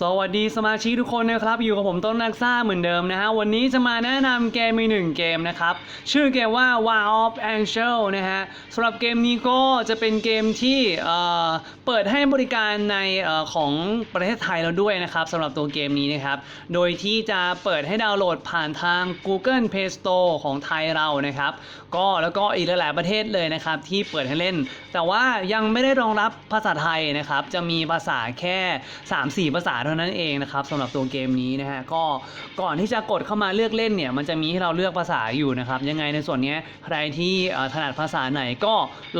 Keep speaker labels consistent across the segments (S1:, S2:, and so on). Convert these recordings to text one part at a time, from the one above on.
S1: สวัสดีสมาชิกทุกคนนะครับ อยู่กับผมต้นนักซ่าเหมือนเดิมนะฮะ วันนี้จะมาแนะนำเกมอีกหนึ่งเกมนะครับ ชื่อเกมว่า War of Angel นะฮะสำหรับเกมนี้ก็จะเป็นเกมที่เอ่อเปิดให้บริการในเอ่อของประเทศไทยเราด้วยนะครับสำหรับตัวเกมนี้นะครับ โดยที่จะเปิดให้ดาวน์โหลดผ่านทาง Google Play Store ของไทยเรานะครับ ก็แล้วก็อีกหลายๆประเทศเลยนะครับที่เปิดให้เล่น แต่ว่ายังไม่ได้รองรับภาษาไทยนะครับจะมีภาษาแค่ 3-4 ภาษาเท่านั้นเองนะครับสำหรับตัวเกมนี้นะฮะก็ก่อนที่จะกดเข้ามาเลือกเล่นเนี่ยมันจะมีให้เราเลือกภาษาอยู่นะครับยังไงในส่วนนี้ใครที่ถนัดภาษาไหนก็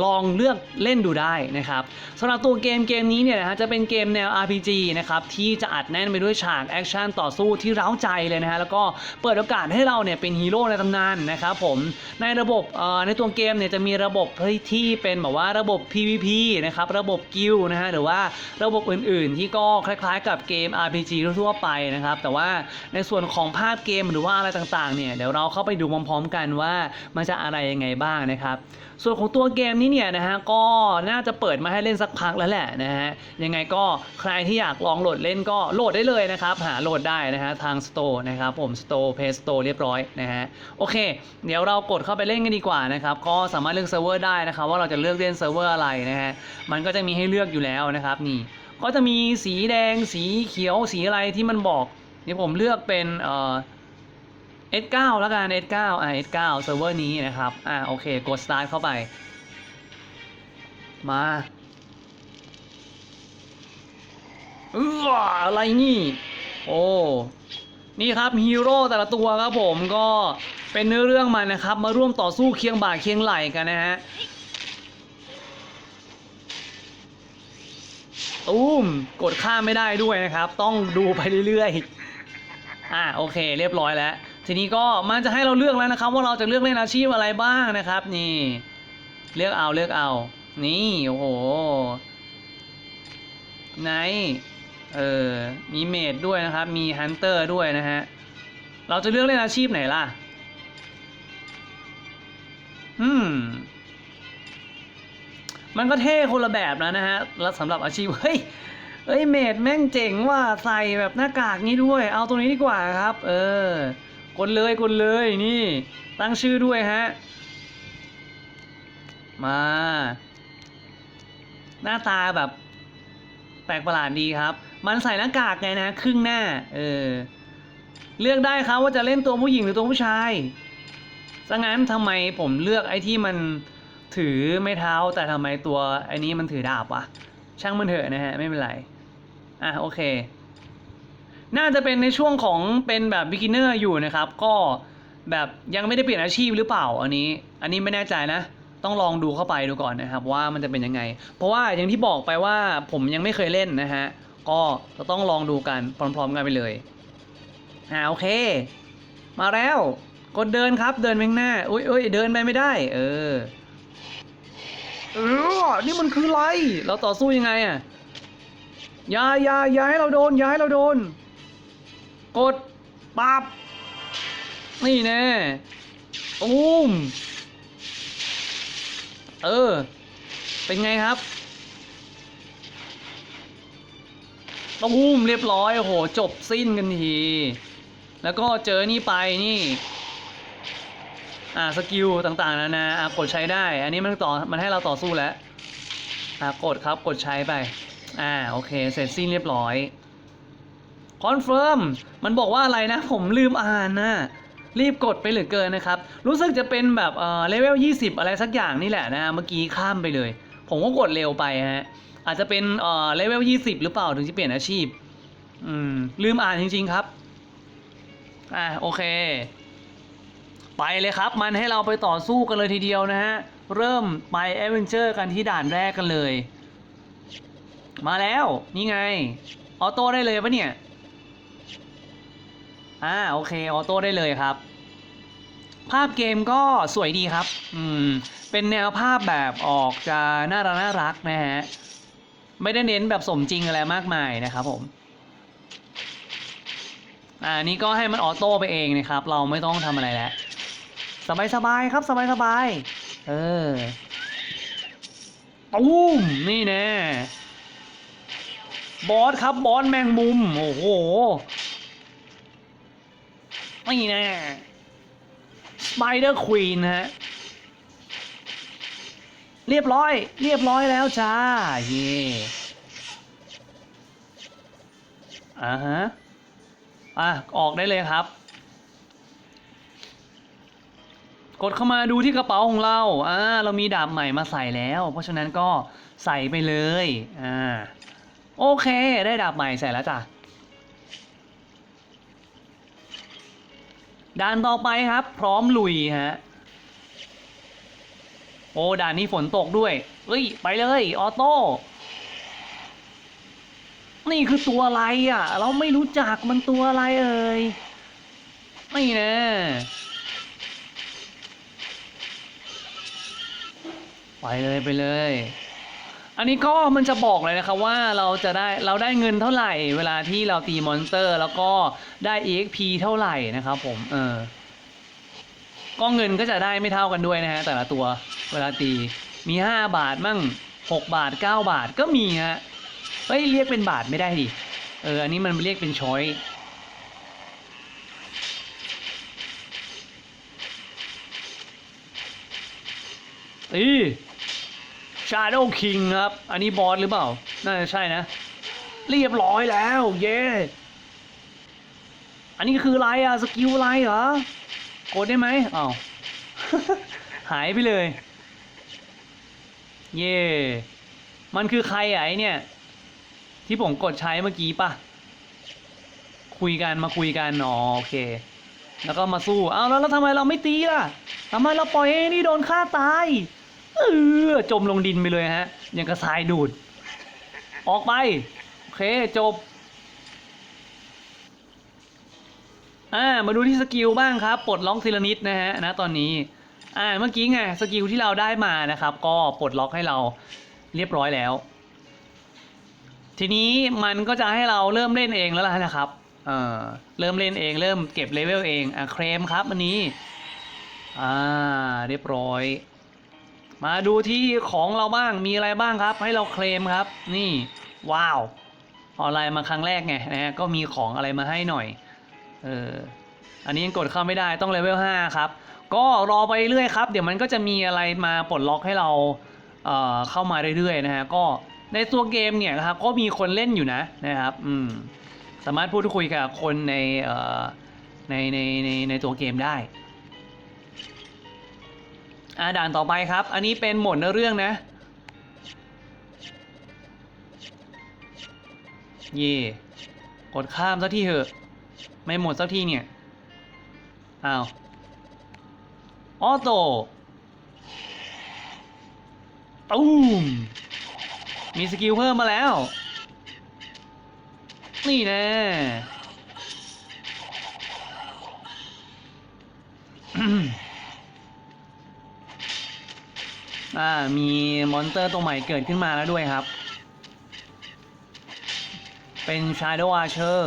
S1: ลองเลือกเล่นดูได้นะครับสำหรับตัวเกมเกมนี้เนี่ยนะฮะจะเป็นเกมแนว RPG นะครับที่จะอัดแน่นไปด้วยฉากแอคชั่นต่อสู้ที่เร้าใจเลยนะฮะแล้วก็เปิดโอกาสให้เราเนี่ยเป็นฮีโร่ในตำนานนะครับผมในระบบบในตัวเกมเนี่ยจะมีระบบที่เป็นแบบว่าระบบ PVP นะครับระบบกิลนะฮะหรือว่าระบบอื่นๆ ที่ก็คล้ายๆ กับเกม RPG ทั่วไปนะครับ แต่ว่าในส่วนของภาพเกมหรือว่าอะไรต่างๆเนี่ยเดี๋ยวเราเข้าไปดูพร้อมๆกันว่ามันจะอะไรยังไงบ้างนะครับ ส่วนของตัวเกมนี้เนี่ยนะฮะก็น่าจะเปิดมาให้เล่นสักพักแล้วแหละนะฮะยังไงก็ใครที่อยากลองโหลดเล่นก็โหลดได้เลยนะครับ หาโหลดได้นะฮะทาง Store นะครับผม Store Play Store เรียบร้อยนะฮะโอเค เดี๋ยวเรากดเข้าไปเล่นกันดีกว่านะครับก็สามารถเลือกเซิร์ฟเวอร์ได้นะครับว่าเราจะเลือกเล่นเซิร์ฟเวอร์อะไรนะฮะมันก็จะมีให้เลือกอยู่แล้วนะครับนี่ก็จะมีสีแดงสีเขียวสีอะไรที่มันบอกนี่ผมเลือกเป็นเอ่อ S9 แล้วกัน S9 อ่า S9 เซิร์ฟเวอร์นี้นะครับ อ่า โอเค กด start เข้าไป มาเอออะไรนี่ โอ้ นี่ครับฮีโร่แต่ละตัวครับผมก็เป็นเนื้อเรื่องมันนะครับ มาร่วมต่อสู้เคียงบ่าเคียงไหล่กันนะฮะตุ้มกดข้ามไม่ได้ด้วยนะครับ ต้องดูไปเรื่อยๆ อ่าโอเค เรียบร้อยแล้ว ทีนี้ก็มันจะให้เราเลือกแล้วนะครับ ว่าเราจะเลือกเล่นอาชีพอะไรบ้างนะครับ นี่ เลือกเอาเลือกเอา นี่โอ้โหไหนเออมีเมดด้วยนะครับ มีฮันเตอร์ด้วยนะฮะเราจะเลือกเล่นอาชีพไหนล่ะอืมมันก็เท่คนละแบบนะนะฮะ แล้วสำหรับอาชีพ เฮ้ย เอ้ย เมดแม่งเจ๋งว่าใส่แบบหน้ากากนี้ด้วย เอาตรงนี้ดีกว่าครับ เออ กดเลยกดเลยนี่ ตั้งชื่อด้วยฮะ มา หน้าตาแบบ แปลกประหลาดดีครับ มันใส่หน้ากากไงนะ ครึ่งหน้า เออ เลือกได้ครับว่าจะเล่นตัวผู้หญิงหรือตัวผู้ชายซะงั้นทำไมผมเลือกไอ้ที่มันถือไม่เท้า แต่ทำไมตัวไอ้นี้มันถือดาบวะช่างมันเถอะนะฮะ ไม่เป็นไร อะโอเค น่าจะเป็นในช่วงของเป็นแบบ beginner อยู่นะครับ ก็แบบยังไม่ได้เปลี่ยนอาชีพหรือเปล่าอันนี้ อันนี้ไม่แน่ใจนะ ต้องลองดูเข้าไปดูก่อนนะครับ ว่ามันจะเป็นยังไง เพราะว่าอย่างที่บอกไปว่าผมยังไม่เคยเล่นนะฮะ ก็จะต้องลองดูกันพร้อมๆกันไปเลยอ่าโอเค มาแล้วกดเดินครับเดินไปข้างหน้าอุ้ยอุ้ยเดินไปไม่ได้ เออเออนี่มันคืออะไร เราต่อสู้ยังไงอะยายายาให้เราโดนยาให้เราโดน กดปับนี่แน่ตูมเออ เป็นไงครับตูมเรียบร้อย โอ้โห จบสิ้นกันที แล้วก็เจอนี่ไปนี่ อ่า สกิลต่างๆนานาอะกดใช้ได้ อันนี้มันต่อ มันให้เราต่อสู้แล้ว อ่ากดครับ กดใช้ไป อ่า โอเค เสร็จสิ้นเรียบร้อย คอนเฟิร์มมันบอกว่าอะไรนะ ผมลืมอ่านนะรีบกดไปเหลือเกินนะครับ รู้สึกจะเป็นแบบเอ่อเลเวล 20 อะไรสักอย่างนี่แหละนะเมื่อกี้ข้ามไปเลย ผมก็กดเร็วไปฮะอาจจะเป็นเอ่อเลเวล 20 หรือเปล่าถึงจะเปลี่ยนอาชีพ อืม ลืมอ่านจริง ๆครับ อ่าโอเค ไปเลยครับ มันให้เราไปต่อสู้กันเลยทีเดียวนะฮะ เริ่มไปแอดเวนเจอร์กันที่ด่านแรกกันเลย มาแล้ว นี่ไง ออโต้ได้เลยปะเนี่ย อ่าโอเคออโต้ได้เลยครับ ภาพเกมก็สวยดีครับ อืม เป็นแนวภาพแบบออกจะน่ารักน่ารักนะฮะ ไม่ได้เน้นแบบสมจริงอะไรมากมายนะครับผม อ่านี่ก็ให้มันออโต้ไปเองนะครับ เราไม่ต้องทำอะไรแล้ว สบายสบายครับสบายสบาย เออตุ้มนี่แน่บอสครับบอสแมงมุม โอ้โห นี่แน่สไปเดอร์ควีนฮะ เรียบร้อย เรียบร้อยแล้วจ้า เย่อ่าฮะ อะ ออกได้เลยครับ กดเข้ามาดูที่กระเป๋าของเรา อ่า เรามีดาบใหม่มาใส่แล้ว เพราะฉะนั้นก็ใส่ไปเลย อ่า โอเค ได้ดาบใหม่ใส่แล้วจ้ะ ด่านต่อไปครับ พร้อมลุยฮะ โอ้ด่านนี้ฝนตกด้วยเฮ้ย ไปเลย ออโต้ นี่คือตัวอะไรอะ เราไม่รู้จักมันตัวอะไรเอ่ย ไม่นะไปเลยไปเลย อันนี้ก็มันจะบอกเลยนะครับว่าเราจะได้เราได้เงินเท่าไหร่ เวลาที่เราตีมอนสเตอร์ แล้วก็ได้ EXP เท่าไหร่นะครับผมเออก็เงินก็จะได้ไม่เท่ากันด้วยนะฮะแต่ละตัวเวลาตีมี 5 บาทมั่ง 6 บาท 9 บาทก็มีฮะเฮ้ยเรียกเป็นบาทไม่ได้ดิเอออันนี้มันเรียกเป็นช้อยอี Shadow King ครับ อันนี้บอสหรือเปล่า น่าจะใช่นะ เรียบร้อยแล้ว เย้อันนี้คืออะไรอะสกิลอะไรเหรอกดได้ไหมอ้าวหายไปเลย เย่มันคือใครไอเนี่ย ที่ผมกดใช้เมื่อกี้ปะคุยกันมาคุยกันอ๋อโอเค แล้วก็มาสู้เอาแล้วแล้วทำไมเราไม่ตีล่ะทำไมเราปล่อยให้นี่โดนฆ่าตาย เออจมลงดินไปเลยฮะยังกระทรายดูด ออกไปโอเคจบอ่ามาดูที่สกิลบ้างครับปลดล็อกทีละนิดนะฮะนะตอนนี้อ่าเมื่อกี้ไงสกิลที่เราได้มานะครับ ก็ปลดล็อกให้เราเรียบร้อยแล้ว ทีนี้มันก็จะให้เราเริ่มเล่นเองแล้วล่ะนะครับเออเริ่มเล่นเองเริ่มเก็บเลเวลเองอะเคลมครับอันนี้อ่าเรียบร้อย มาดูที่ของเราบ้างมีอะไรบ้างครับ ให้เราเคลมครับ นี่ว้าวออนไลน์มาครั้งแรกไงนะฮะก็มีของอะไรมาให้หน่อยเอออันนี้ยังกดเข้าไม่ได้ต้องเลเวล5ครับ ก็รอไปเรื่อยครับ เดี๋ยวมันก็จะมีอะไรมาปลดล็อกให้เราเอ่อเข้ามาเรื่อยๆนะฮะก็ในตัวเกมเนี่ยนะครับก็มีคนเล่นอยู่นะนะครับอืมสามารถพูดคุยกับคนในเอ่อในในในในตัวเกมได้ อ่าด่านต่อไปครับ อันนี้เป็นหมดเนื้อเรื่องนะ เย่กดข้ามสักทีเถอะ ไม่หมดสักทีเนี่ย อ้าว ออโต้ตูมมีสกิลเพิ่มมาแล้ว นี่แน่อ่ามีมอนสเตอร์ตัวใหม่เกิดขึ้นมาแล้วด้วยครับ เป็น Shadow Archer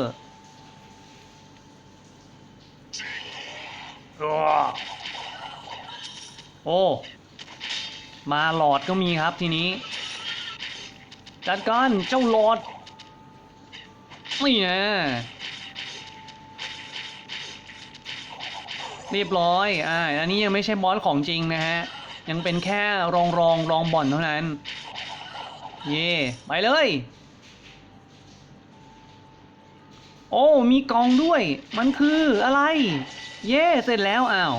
S1: โอ้ มาหลอดก็มีครับทีนี้ จัดการเจ้าหลอด นี่นะเรียบร้อย อ่า อันนี้ยังไม่ใช่บอสของจริงนะฮะ ยังเป็นแค่รองรองรองบ่อนเท่านั้น เย่ไปเลย โอ้ มีกองด้วย มันคืออะไร เย่เสร็จแล้วอ้าว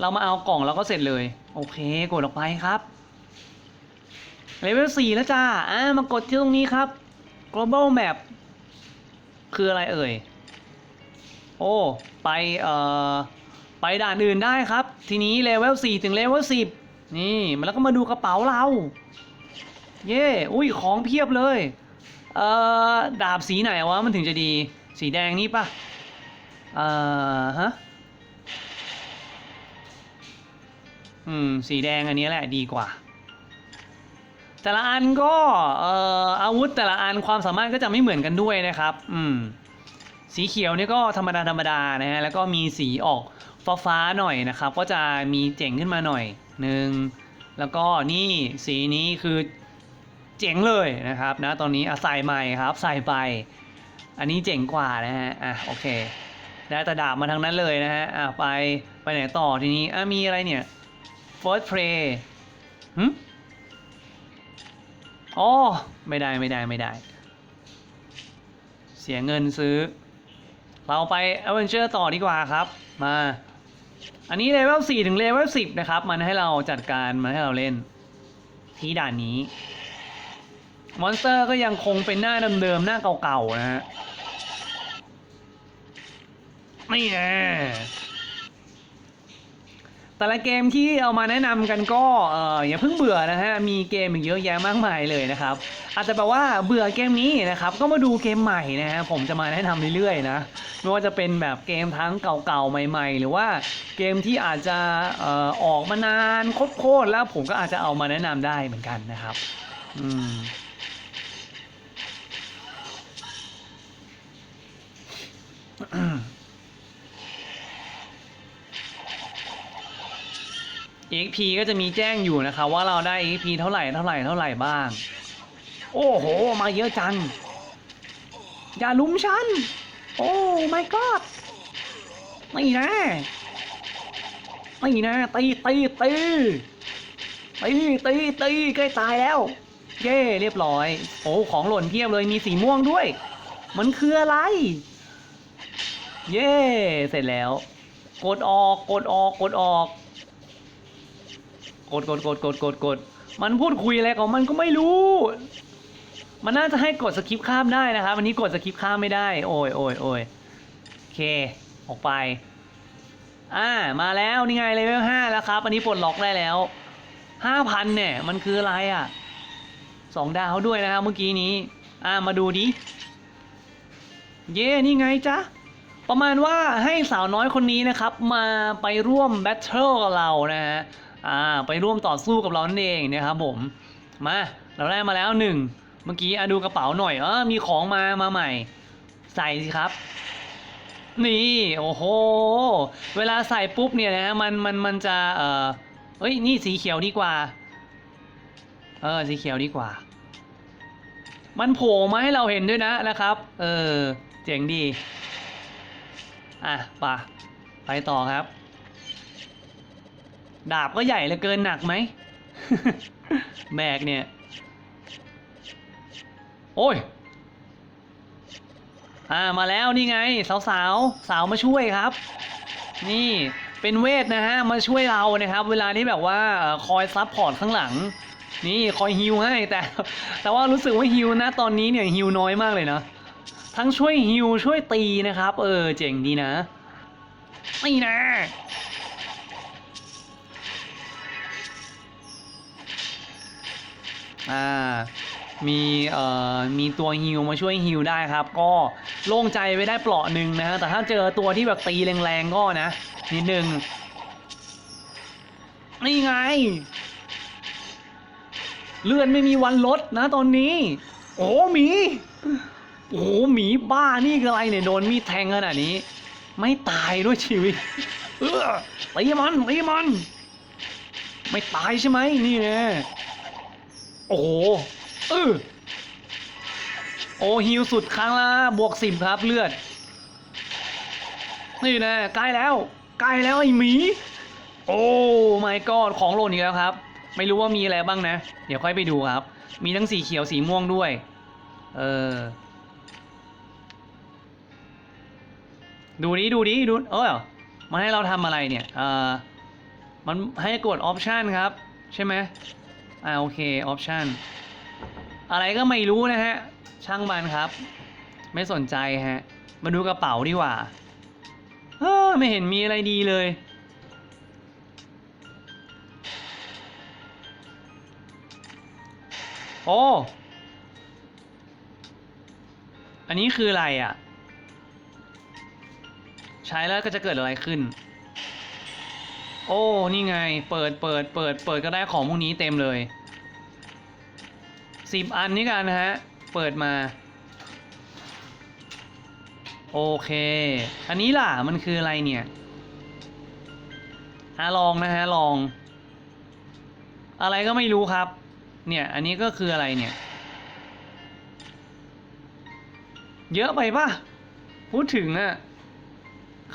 S1: เรามาเอากล่องแล้วก็เสร็จเลย โอเค กดออกไปครับเลเวล4แล้วจ้า อ่า มากดที่ตรงนี้ครับ global map คืออะไรเอ่ย โอ้ ไป เอ่อ ไปด่านอื่นได้ครับ ทีนี้เลเวล4ถึงเลเวล10 นี่มันแล้วก็มาดูกระเป๋าเรา เย่อุ้ยของเพียบเลย เอ่อ ดาบสีไหนวะ มันถึงจะดี สีแดงนี่ปะเอ่อ ฮะ อืม สีแดงอันนี้แหละดีกว่า แต่ละอันก็ เอ่อ อาวุธแต่ละอันความสามารถก็จะไม่เหมือนกันด้วยนะครับ อืม สีเขียวนี่ก็ธรรมดาธรรมดานะฮะ แล้วก็มีสีออก ฟ้าฟ้าๆหน่อยนะครับ ก็จะมีเจ๋งขึ้นมาหน่อยหนึ่งแล้วก็นี่สีนี้คือเจ๋งเลยนะครับนะตอนนี้อะใส่ใหม่ครับใส่ไป อันนี้เจ๋งกว่านะฮะอะโอเคได้แต่ดาบมาทางนั้นเลยนะฮะอะไปไปไหนต่อทีนี้อะมีอะไรเนี่ย first play หึอ๋อไม่ได้ไม่ได้ไม่ได้ เสียเงินซื้อ เราไป Adventure ต่อดีกว่าครับ มา อันนี้เลเวล4ถึงเลเวล10 นะครับ มันให้เราจัดการ มันให้เราเล่น ที่ด่านนี้ มอนสเตอร์ก็ยังคงเป็นหน้าเดิมๆ หน้าเก่าๆ นะฮะ นี่แน่ แต่ละเกมที่เอามาแนะนำกันก็เอออย่าเพิ่งเบื่อนะฮะมีเกมอีกเยอะแยะมากมายเลยนะครับอาจจะแปลว่าเบื่อเกมนี้นะครับก็มาดูเกมใหม่นะฮะผมจะมาแนะนำเรื่อยๆนะไม่ว่าจะเป็นแบบเกมทั้งเก่าๆใหม่ ๆ หรือว่าเกมที่อาจจะเอ่อออกมานานโคตรแล้วผมก็อาจจะเอามาแนะนำได้เหมือนกันนะครับอืม EXP ก็จะมีแจ้งอยู่นะครับว่าเราได้ EXP เท่าไหร่เท่าไหร่เท่าไหร่บ้าง โอ้โห มาเยอะจัง อย่าลุมฉัน โอ้ my god ไม่นะไม่นะตีตีตีตีตีตีใกล้ตายแล้ว เย้เรียบร้อย โอ้ของหล่นเพียบเลยมีสีม่วงด้วย มันคืออะไร เย้เสร็จแล้ว กดออกกดออกกดออก กดกดกดกดกดกดมันพูดคุยอะไรของมันก็ไม่รู้ มันน่าจะให้กดสคริปต์ข้ามได้นะครับวันนี้กดสคริปต์ข้ามไม่ได้ โอ้ยโอ้ยโอ้ยโอเค ออกไป อ่า มาแล้วนี่ไงเลเวลห้าแล้วครับอันนี้ปลดล็อกได้แล้วห้าพันเนี่ยมันคืออะไรอะสองดาวด้วยนะครับเมื่อกี้นี้ อ่ามาดูดิ เย่นี่ไงจ๊ะ ประมาณว่าให้สาวน้อยคนนี้นะครับ มาไปร่วมแบทเทิลกับเรานะฮะ อ่าไปร่วมต่อสู้กับเรานั่นเองนะครับผมมาเราได้มาแล้วหนึ่งเมื่อกี้อะดูกระเป๋าหน่อยเออมีของมามาใหม่ ใส่สิครับ นี่โอ้โหเวลาใส่ปุ๊บเนี่ยนะฮะมันมันมันจะเออเอ้ยนี่สีเขียวดีกว่าเออสีเขียวดีกว่า มันโผล่มาให้เราเห็นด้วยนะนะครับ เออเจ๋งดี อะไป่ะไปต่อครับ ดาบก็ใหญ่เหลือเกินหนักไหม แบกเนี่ย โอ้ย อ่ามาแล้วนี่ไง สาวสาวสาวมาช่วยครับ นี่เป็นเวทนะฮะ มาช่วยเรานะครับ เวลาที่แบบว่าคอยซับพอร์ตข้างหลัง นี่คอยฮิวให้แต่ แต่ว่ารู้สึกว่าฮิวนะตอนนี้เนี่ยฮิวน้อยมากเลยนะทั้งช่วยฮิวช่วยตีนะครับ เออเจ๋งดีนะนี่นะ อ่ามีเอ่อมีตัวฮิวมาช่วยฮิวได้ครับ ก็โล่งใจไปได้เปลาะหนึ่งนะฮะแต่ถ้าเจอตัวที่แบบตีแรงๆก็นะนิดนึงนี่ไง เลื่อดไม่มีวันลดนะตอนนี้ โอ้หมี โอ้หมีบ้านี่คืออะไรเนี่ยโดนมีดแทงขนาดนี้ ไม่ตายด้วยชีวิต เออตีมันตีมัน ไม่ตายใช่ไหมนี่แน่ โอ้โหเออโอ้ฮิวสุดครั้งละบวกสิบครับเลือด นี่นะใกล้แล้วใกล้แล้วไอ้หมี โอ้ไม่กอดของหล่นอีกแล้วครับ ไม่รู้ว่ามีอะไรบ้างนะ เดี๋ยวค่อยไปดูครับ มีทั้งสีเขียวสีม่วงด้วย เออ ดูดิดูดิดูเออมันให้เราทำอะไรเนี่ย เออมันให้กดออปชันครับ ใช่ไหม อ่าโอเคออปชันอะไรก็ไม่รู้นะฮะ ช่างมันครับ ไม่สนใจฮะ มาดูกระเป๋าดีกว่าเออไม่เห็นมีอะไรดีเลย โอ้ อันนี้คืออะไรอะ ใช้แล้วก็จะเกิดอะไรขึ้น โอ้ นี่ไง เปิด เปิด เปิด เปิดก็ได้ของพวกนี้เต็มเลยสิบอันนี้กันนะฮะ เปิดมา โอเค อันนี้ล่ะ มันคืออะไรเนี่ยฮะลองนะฮะ ลอง อะไรก็ไม่รู้ครับ เนี่ย อันนี้ก็คืออะไรเนี่ย เยอะไปปะพูดถึงอะ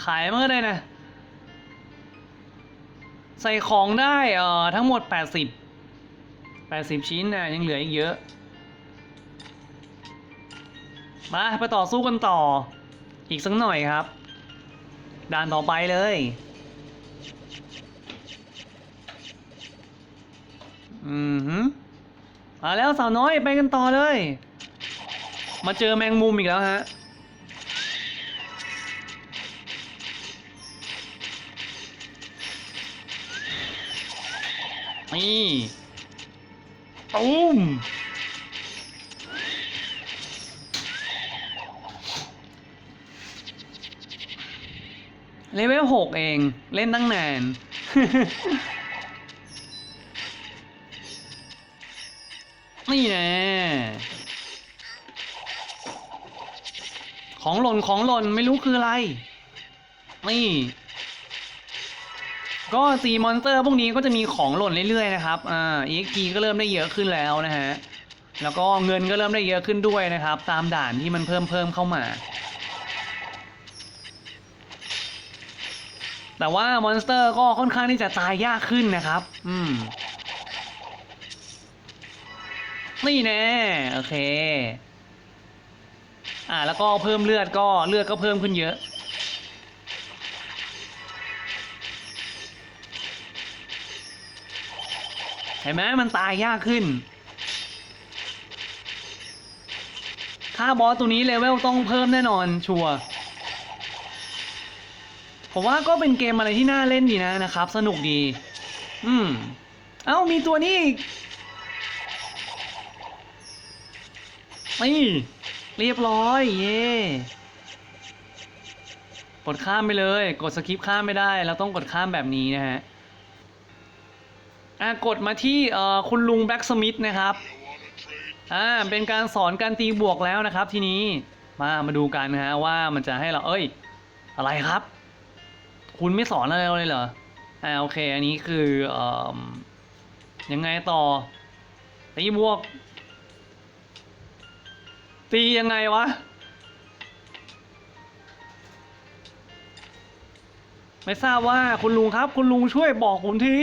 S1: ขายเมื่อได้นะ ใส่ของได้เอ่อทั้งหมด 80 80 ชิ้นนะยังเหลืออีกเยอะ มาไปต่อสู้กันต่อ อีกสักหน่อยครับ ด่านต่อไปเลยอือหือมาแล้วสาวน้อยไปกันต่อเลย มาเจอแมงมุมอีกแล้วฮะ นี่ตูมเลเวลหกเอง เล่นตั้งนาน นี่แน่ของหล่นของหล่นไม่รู้คืออะไร นี่ ก็ตีมอนสเตอร์พวกนี้ก็จะมีของหล่นเรื่อยๆนะครับ อ่า EXP ก็เริ่มได้เยอะขึ้นแล้วนะฮะ แล้วก็เงินก็เริ่มได้เยอะขึ้นด้วยนะครับ ตามด่านที่มันเพิ่มเพิ่มเข้ามา แต่ว่ามอนสเตอร์ก็ค่อนข้างที่จะตายยากขึ้นนะครับ อืม นี่แน่โอเค อ่า แล้วก็เพิ่มเลือดก็เลือดก็เพิ่มขึ้นเยอะ ห็นไหมมันตายยากขึ้นถ้าบอสตัวนี้เลเวลต้องเพิ่มแน่นอนชัวร์ผมว่าก็เป็นเกมอะไรที่น่าเล่นดีนะนะครับ สนุกดี อืม เอ้ามีตัวนี้อีกนี่เรียบร้อย เย่กดข้ามไปเลย กดสคิปข้ามไม่ได้ เราต้องกดข้ามแบบนี้นะฮะ อะกดมาที่เอ่อคุณลุงแบ็กสมิธนะครับอ่าเป็นการสอนการตีบวกแล้วนะครับทีนี้มามาดูกันนะฮะว่ามันจะให้เราเอ้ย อะไรครับ คุณไม่สอนอะไรเราเลยเหรออ่าโอเค อันนี้คือเอ่อยังไงต่อตีบวก ตียังไงวะ ไม่ทราบว่าคุณลุงครับ คุณลุงช่วยบอกผมที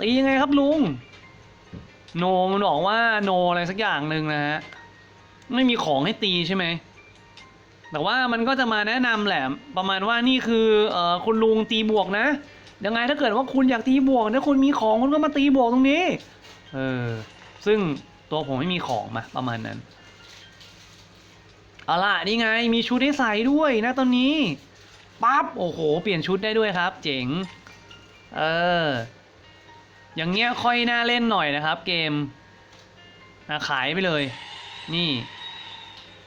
S1: ตียังไงครับลุง โนมันบอกว่าโนอะไรสักอย่างหนึ่งนะฮะ ไม่มีของให้ตีใช่ไหม แต่ว่ามันก็จะมาแนะนำแหละ ประมาณว่านี่คือเอ่อคุณลุงตีบวกนะยังไงถ้าเกิดว่าคุณอยากตีบวกถ้าคุณมีของคุณก็มาตีบวกตรงนี้ เออ ซึ่งตัวผมไม่มีของมาประมาณนั้น เอาล่ะนี่ไงมีชุดให้ใส่ด้วยนะตอนนี้ปั๊บโอ้โห เปลี่ยนชุดได้ด้วยครับ เจ๋ง เออ อย่างเงี้ยค่อยน่าเล่นหน่อยนะครับ เกมอะขายไปเลย นี่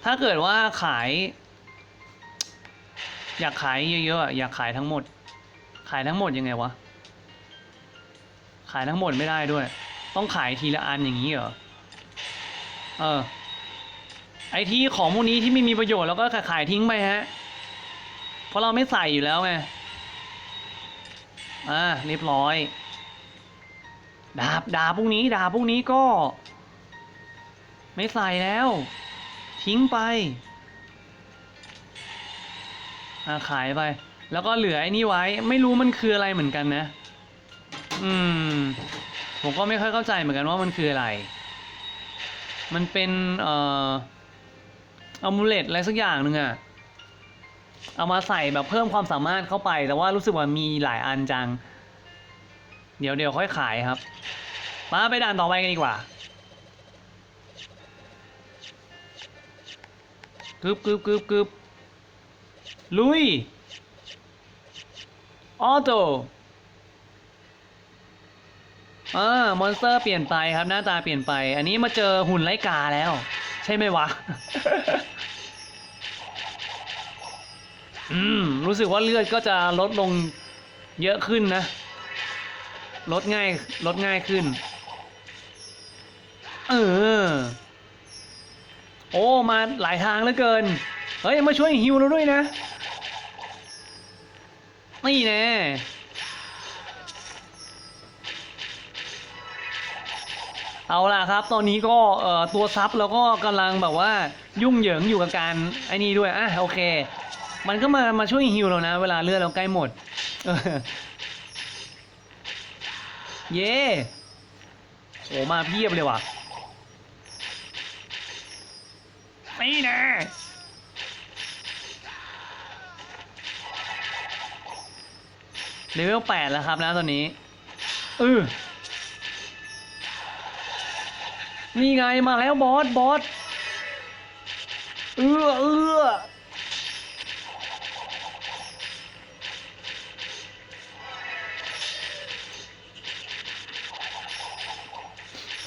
S1: ถ้าเกิดว่าขาย อยากขายเยอะๆอยากขายทั้งหมด ขายทั้งหมดยังไงวะ ขายทั้งหมดไม่ได้ด้วย ต้องขายทีละอันอย่างนี้เหรอ เออ ไอที่ของพวกนี้ที่ไม่มีประโยชน์เราก็ขายทิ้งไปฮะ เพราะเราไม่ใส่อยู่แล้วไง อ่าเรียบร้อย ดาบดาบพวกนี้ดาบพวกนี้ก็ ไม่ใส่แล้ว ทิ้งไปอ่าขายไป แล้วก็เหลือไอ้นี่ไว้ ไม่รู้มันคืออะไรเหมือนกันนะ อืม ผมก็ไม่ค่อยเข้าใจเหมือนกันว่ามันคืออะไร มันเป็นเอ่ออมูเลตอะไรสักอย่างหนึ่งอะเอามาใส่แบบเพิ่มความสามารถเข้าไป แต่ว่ารู้สึกว่ามีหลายอันจัง เดี๋ยวเดี๋ยวค่อยขายครับ มาไปด่านต่อไปกันดีกว่ากึบกึบกึบกึบลุย ออโต้อ่ามอนสเตอร์เปลี่ยนไปครับหน้าตาเปลี่ยนไป อันนี้มาเจอหุ่นไร้กาแล้ว ใช่ไหมวะ อืม รู้สึกว่าเลือดก็จะลดลงเยอะขึ้นนะ ลดง่ายลดง่ายขึ้น เออ โอ้ มาหลายทางเหลือเกิน เฮ้ย มาช่วยฮิวเราด้วยนะ นี่แน่เอาล่ะครับ ตอนนี้ก็เอ่อตัวซับแล้วก็กำลังแบบว่ายุ่งเหยิงอยู่กับการไอ้นี่ด้วยอะโอเค มันก็มามาช่วยฮิวเรานะ เวลาเลือดเราใกล้หมด เย่โอ้มาเพียบเลยว่ะนี่นะเลเวลแปดแล้วครับนะตอนนี้เออนี่ไงมาแล้วบอส บอส เออเออ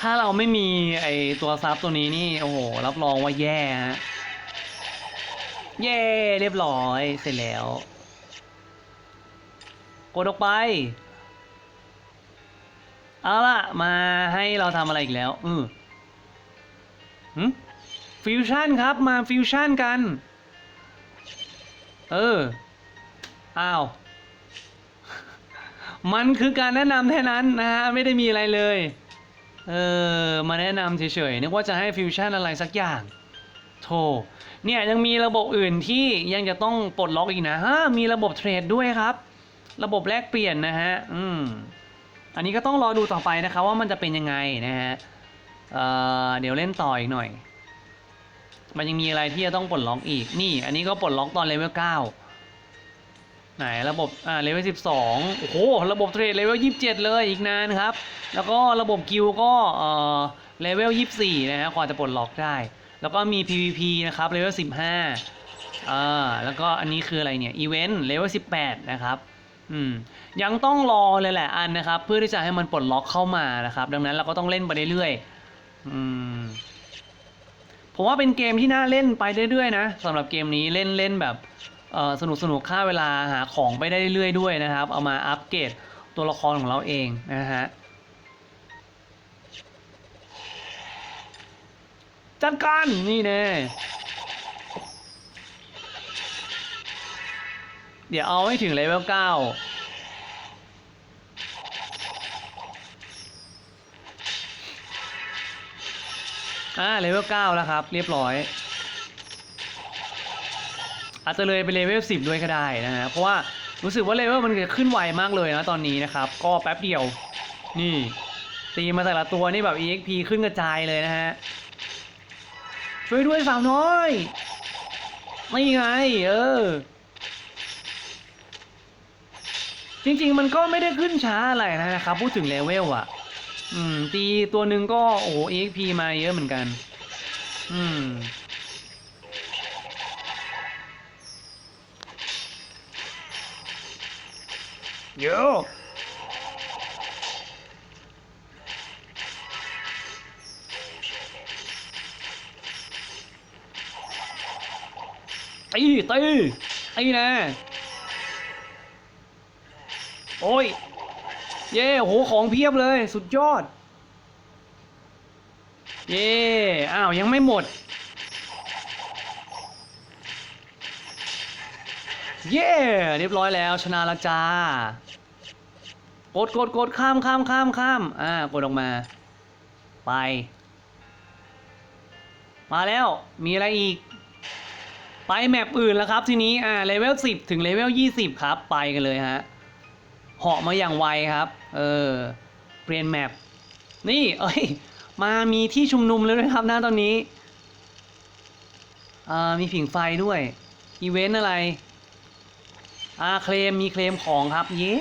S1: ถ้าเราไม่มีไอตัวซับตัวนี้นี่ โอ้โห รับรองว่าแย่ฮะ เย่เรียบร้อยเสร็จแล้ว กดออกไป เอาละมาให้เราทำอะไรอีกแล้ว อือหึฟิวชั่นครับมาฟิวชั่นกัน เออ อ้าว มันคือการแนะนำแค่นั้นนะฮะ ไม่ได้มีอะไรเลย เออ มาแนะนำเฉยๆนึกว่าจะให้ฟิวชั่นอะไรสักอย่างโธ่เนี่ยยังมีระบบอื่นที่ยังจะต้องปลดล็อกอีกนะฮะมีระบบเทรดด้วยครับ ระบบแลกเปลี่ยนนะฮะ อืม อันนี้ก็ต้องรอดูต่อไปนะครับว่ามันจะเป็นยังไงนะฮะเออเดี๋ยวเล่นต่ออีกหน่อย มันยังมีอะไรที่จะต้องปลดล็อกอีก นี่ อันนี้ก็ปลดล็อกตอนเลเวลเก้า ไหนระบบอ่าเลเวลสิบสองโอ้โหระบบเทรดเลเวลยี่สิบเจ็ดเลยอีกนานครับ แล้วก็ระบบกิลก็เอ่อเลเวลยี่สิบสี่นะฮะกว่าจะปลดล็อกได้ แล้วก็มี PVP นะครับเลเวลสิบห้าอ่าแล้วก็อันนี้คืออะไรเนี่ยอีเวนต์เลเวลสิบแปดนะครับอืมยังต้องรอเลยแหละอันนะครับ เพื่อที่จะให้มันปลดล็อกเข้ามานะครับ ดังนั้นเราก็ต้องเล่นไปเรื่อยๆอืมผมว่าเป็นเกมที่น่าเล่นไปเรื่อยๆนะสำหรับเกมนี้เล่นเล่นแบบ สนุกสนุกค่าเวลาหาของไปได้เรื่อยๆด้วยนะครับ เอามาอัปเกรดตัวละครของเราเองนะฮะจัดการนี่แน่เดี๋ยวเอาให้ถึงเลเวลเก้าอ่าเลเวล9แล้วครับ เรียบร้อย อาจจะเลยไปเลเวล10ด้วยก็ได้นะฮะเพราะว่ารู้สึกว่าเลเวลมันจะขึ้นไวมากเลยนะตอนนี้นะครับ ก็แป๊บเดียว นี่ ตีมาแต่ละตัวนี่แบบ EXP ขึ้นกระจายเลยนะฮะช่วยด้วยสาวน้อยไม่ไง เออ จริงๆมันก็ไม่ได้ขึ้นช้าอะไรนะครับ พูดถึงเลเวลอะอืม ตีตัวหนึ่งก็โอ้ EXP มาเยอะเหมือนกัน อืม เยอตีตีตีนะโอ้ย เย่โหของเพียบเลยสุดยอด เย่อ้าวยังไม่หมด เย่เรียบร้อยแล้วชนะละจ้า ดกดกดข้ามข้ามข้ามข้ามอ่ากดออกมา ไป มาแล้วมีอะไรอีก ไปแมปอื่นแล้วครับทีนี้อ่าเลเวล10 ถึงเลเวล20 ครับ ไปกันเลยฮะเหาะมาอย่างไวครับ เออ เปลี่ยนแมปนี่ เอ้ย มามีที่ชุมนุมแล้วนะครับหน้าตอนนี้ อ่า มีผิงไฟด้วย อีเวนต์อะไร อ่า เคลม มีเคลมของครับ เย่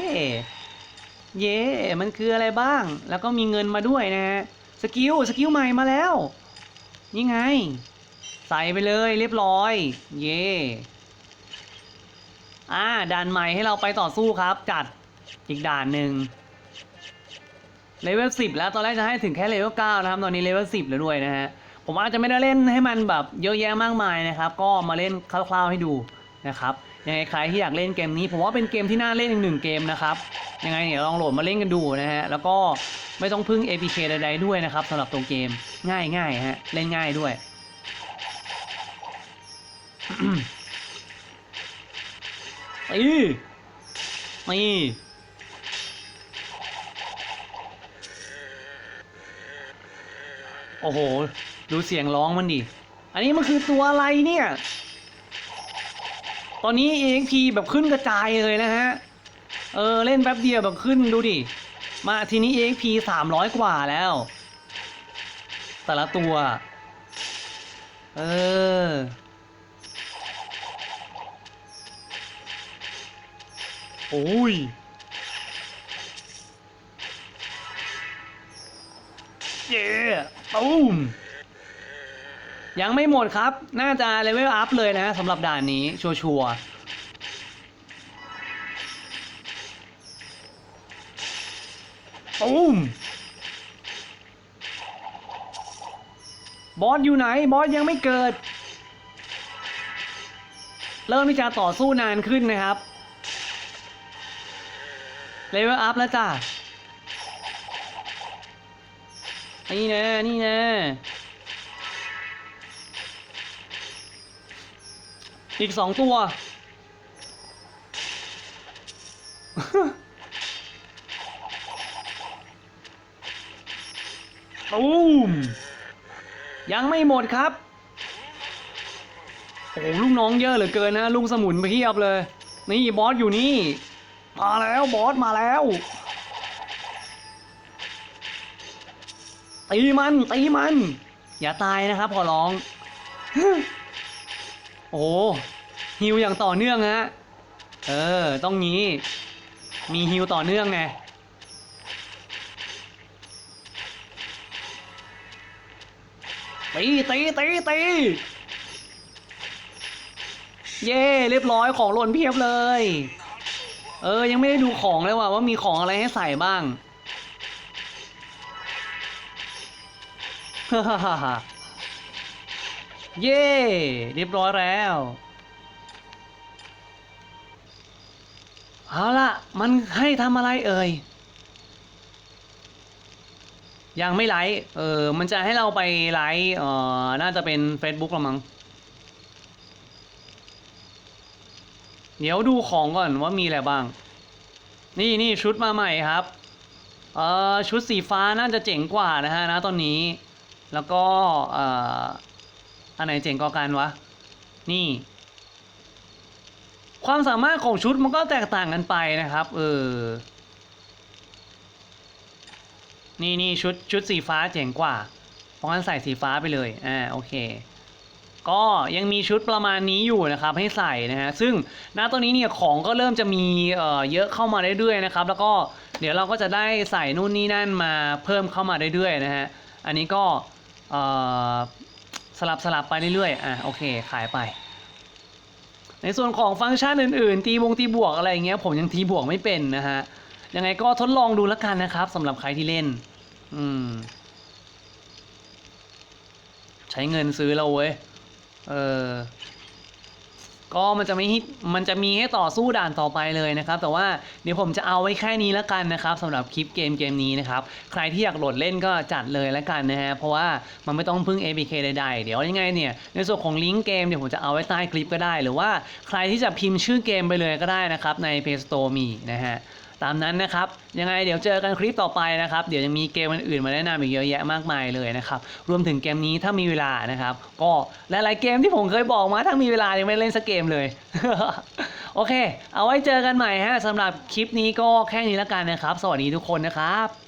S1: เย่มันคืออะไรบ้าง แล้วก็มีเงินมาด้วยนะฮะ สกิล สกิลใหม่มาแล้ว นี่ไง ใส่ไปเลยเรียบร้อย เย่อ่าด่านใหม่ให้เราไปต่อสู้ครับ จัดอีกด่านหนึ่งเลเวลสิบแล้วตอนแรกจะให้ถึงแค่เลเวลเก้านะครับ ตอนนี้เลเวลสิบแล้วด้วยนะฮะ ผมอาจจะไม่ได้เล่นให้มันแบบเยอะแยะมากมายนะครับ ก็มาเล่นคร่าวๆให้ดูนะครับ ยังไงใครที่อยากเล่นเกมนี้ผมว่าเป็นเกมที่น่าเล่นอีกหนึ่งเกมนะครับยังไงเนี่ยลองโหลดมาเล่นกันดูนะฮะแล้วก็ไม่ต้องพึ่ง APK ใดๆด้วยนะครับสำหรับตัวเกมง่ายๆฮะเล่นง่ายด้วยตีนี่โอ้โห ดูเสียงร้องมันดิ อันนี้มันคือตัวอะไรเนี่ย ตอนนี้ EXP แบบขึ้นกระจายเลยนะฮะ เออ เล่นแป๊บเดียวแบบขึ้นดูดิ มาทีนี้ EXP 300 กว่าแล้ว แต่ละตัว เออ โอ้ยเย้ตูม ยังไม่หมดครับ น่าจะเลเวลอัพเลยนะสำหรับด่านนี้ ชัวร์ๆตูมบอสอยู่ไหน บอสยังไม่เกิด เริ่มที่จะต่อสู้นานขึ้นนะครับ เลเวลอัพแล้วจ้ะนี่นะ นี่นะ อีกสองตัว ตูม ยังไม่หมดครับ โอ้โหลูกน้องเยอะเหลือเกินนะลุงสมุนไปเทียบเลย นี่บอสอยู่นี่ มาแล้วบอสมาแล้ว ตีมันตีมัน อย่าตายนะครับขอร้องโอ้โหฮิวอย่างต่อเนื่องฮะ เออ ต้องงี้ มีฮิวต่อเนื่องไง ตีตีตีตีเย่เรียบร้อยของหล่นเพียบเลย เออ ยังไม่ได้ดูของเลยว่ะว่ามีของอะไรให้ใส่บ้างฮ่าฮ่าฮ่า เย่เรียบร้อยแล้ว เอาละมันให้ทำอะไรเอ่ย ยังไม่ไลฟ์เออ มันจะให้เราไปไลฟ์เอ่อน่าจะเป็น Facebook ละมั้ง เดี๋ยวดูของก่อนว่ามีอะไรบ้าง นี่นี่ชุดมาใหม่ครับ เออชุดสีฟ้าน่าจะเจ๋งกว่านะฮะนะตอนนี้ แล้วก็ เออ อันไหนเจ๋งกว่ากันวะ นี่ ความสามารถของชุดมันก็แตกต่างกันไปนะครับ เออ นี่นี่ชุดชุดสีฟ้าเจ๋งกว่า เพราะงั้นใส่สีฟ้าไปเลย อ่า โอเคก็ยังมีชุดประมาณนี้อยู่นะครับให้ใส่นะฮะซึ่งณตอนนี้เนี่ยของก็เริ่มจะมีเอ่อเยอะเข้ามาเรื่อยๆนะครับแล้วก็เดี๋ยวเราก็จะได้ใส่นู่นนี่นั่นมาเพิ่มเข้ามาเรื่อยๆนะฮะอันนี้ก็เอ่อ สลับสลับไปเรื่อยๆ อะโอเคขายไป ในส่วนของฟังก์ชันอื่นๆ ตีวงตีบวกอะไรอย่างเงี้ยผมยังตีบวกไม่เป็นนะฮะ ยังไงก็ทดลองดูแล้วกันนะครับสำหรับใครที่เล่น อืม ใช้เงินซื้อเราเว้ย เออ ก็มันจะไม่ให้มันจะมีให้ต่อสู้ด่านต่อไปเลยนะครับ แต่ว่าเดี๋ยวผมจะเอาไว้แค่นี้แล้วกันนะครับสำหรับคลิปเกมเกมนี้นะครับ ใครที่อยากโหลดเล่นก็จัดเลยแล้วกันนะฮะ เพราะว่ามันไม่ต้องพึ่ง APK ใดๆ เดี๋ยวยังไงเนี่ย ในส่วนของลิงก์เกมเดี๋ยวผมจะเอาไว้ใต้คลิปก็ได้ หรือว่าใครที่จะพิมพ์ชื่อเกมไปเลยก็ได้นะครับใน Play Store มีนะฮะ ตามนั้นนะครับ ยังไงเดี๋ยวเจอกันคลิปต่อไปนะครับ เดี๋ยวยังมีเกมอื่นๆมาแนะนำอีกเยอะแยะมากมายเลยนะครับ รวมถึงเกมนี้ถ้ามีเวลานะครับ ก็หลายๆเกมที่ผมเคยบอกมาถ้ามีเวลายังไม่เล่นสักเกมเลย โอเค เอาไว้เจอกันใหม่ฮะสำหรับคลิปนี้ก็แค่นี้แล้วกันนะครับ สวัสดีทุกคนนะครับ